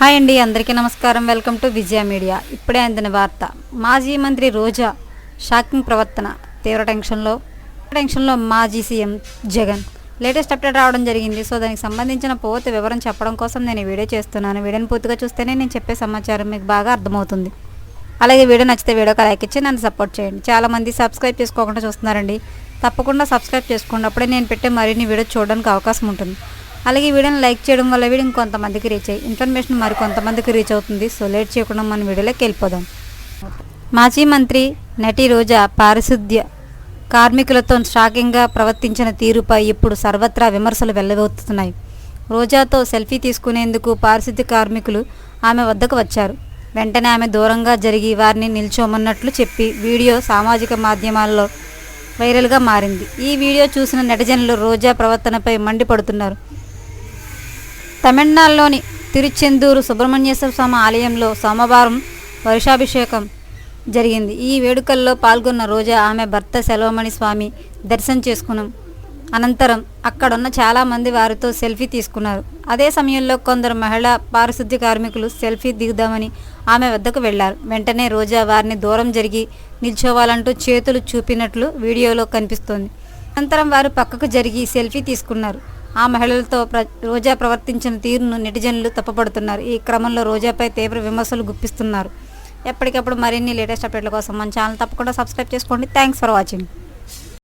Hi అండి అందరికీ నమస్కారం. Welcome to Vijaya media. ఇప్పుడే అందిన వార్త. మాజీ మంత్రి రోజా షాకింగ్ ప్రవర్తన తీవ్ర టెన్షన్లో. టెన్షన్లో మాజీ సీఎం జగన్. లేటెస్ట్ అప్డేట్ రావడం జరిగింది. సో దానికి సంబంధించిన పూర్తి వివరం చెప్పడం కోసం నేను ఈ వీడియో చేస్తున్నాను. వీడియోని పూర్తిగా చూస్తేనే నేను చెప్పే సమాచారం మీకు బాగా అర్థమవుతుంది. అలాగే వీడియో నచ్చితే వీడియోకి లైక్ ఇచ్చి నన్ను సపోర్ట్ చేయండి. చాలామంది సబ్స్క్రైబ్ చేసుకోకుండా చూస్తున్నారండి. తప్పకుండా సబ్స్క్రైబ్ చేసుకున్నప్పుడే అప్పుడే నేను పెట్టే మరిన్ని వీడియో చూడడానికి అవకాశం ఉంటుంది. అలాగే వీడియోని లైక్ చేయడం వల్ల వీడియో ఇంకొంతమందికి రీచ్ అయ్యి ఇన్ఫర్మేషన్ మరి కొంతమందికి రీచ్ అవుతుంది. సో లేట్ చేయకుండా మన వీడియోలోకి వెళ్ళిపోదాం. మాజీ మంత్రి నటి రోజా పారిశుద్ధ్య కార్మికులతో షాకింగ్గా ప్రవర్తించిన తీరుపై ఇప్పుడు సర్వత్రా విమర్శలు వెల్లవెత్తుతున్నాయి. రోజాతో సెల్ఫీ తీసుకునేందుకు పారిశుద్ధ్య కార్మికులు ఆమె వద్దకు వచ్చారు. వెంటనే ఆమె దూరంగా జరిగి వారిని నిల్చోమన్నట్లు చెప్పి వీడియో సామాజిక మాధ్యమాల్లో వైరల్గా మారింది. ఈ వీడియో చూసిన నెటజనులు రోజా ప్రవర్తనపై మండిపడుతున్నారు. తమిళనాడులోని తిరుచెందూరు సుబ్రహ్మణ్యేశ్వర స్వామి ఆలయంలో సోమవారం వర్షాభిషేకం జరిగింది. ఈ వేడుకల్లో పాల్గొన్న రోజా ఆమె భర్త సెలవమణి స్వామి దర్శనం చేసుకున్నాం. అనంతరం అక్కడున్న చాలామంది వారితో సెల్ఫీ తీసుకున్నారు. అదే సమయంలో కొందరు మహిళా పారిశుద్ధ్య కార్మికులు సెల్ఫీ దిగుదామని ఆమె వద్దకు వెళ్ళారు. వెంటనే రోజా వారిని దూరం జరిగి నిల్చోవాలంటూ చేతులు చూపినట్లు వీడియోలో కనిపిస్తోంది. అనంతరం వారు పక్కకు జరిగి సెల్ఫీ తీసుకున్నారు. ఆ మహిళలతో ప్ర రోజా ప్రవర్తించిన తీరును నెటిజన్లు తప్పపడుతున్నారు. ఈ క్రమంలో రోజాపై తీవ్ర విమర్శలు గుప్పిస్తున్నారు. ఎప్పటికప్పుడు మరిన్ని లేటెస్ట్ అప్డేట్ల కోసం మన ఛానల్ తప్పకుండా సబ్స్క్రైబ్ చేసుకోండి. Thanks for watching.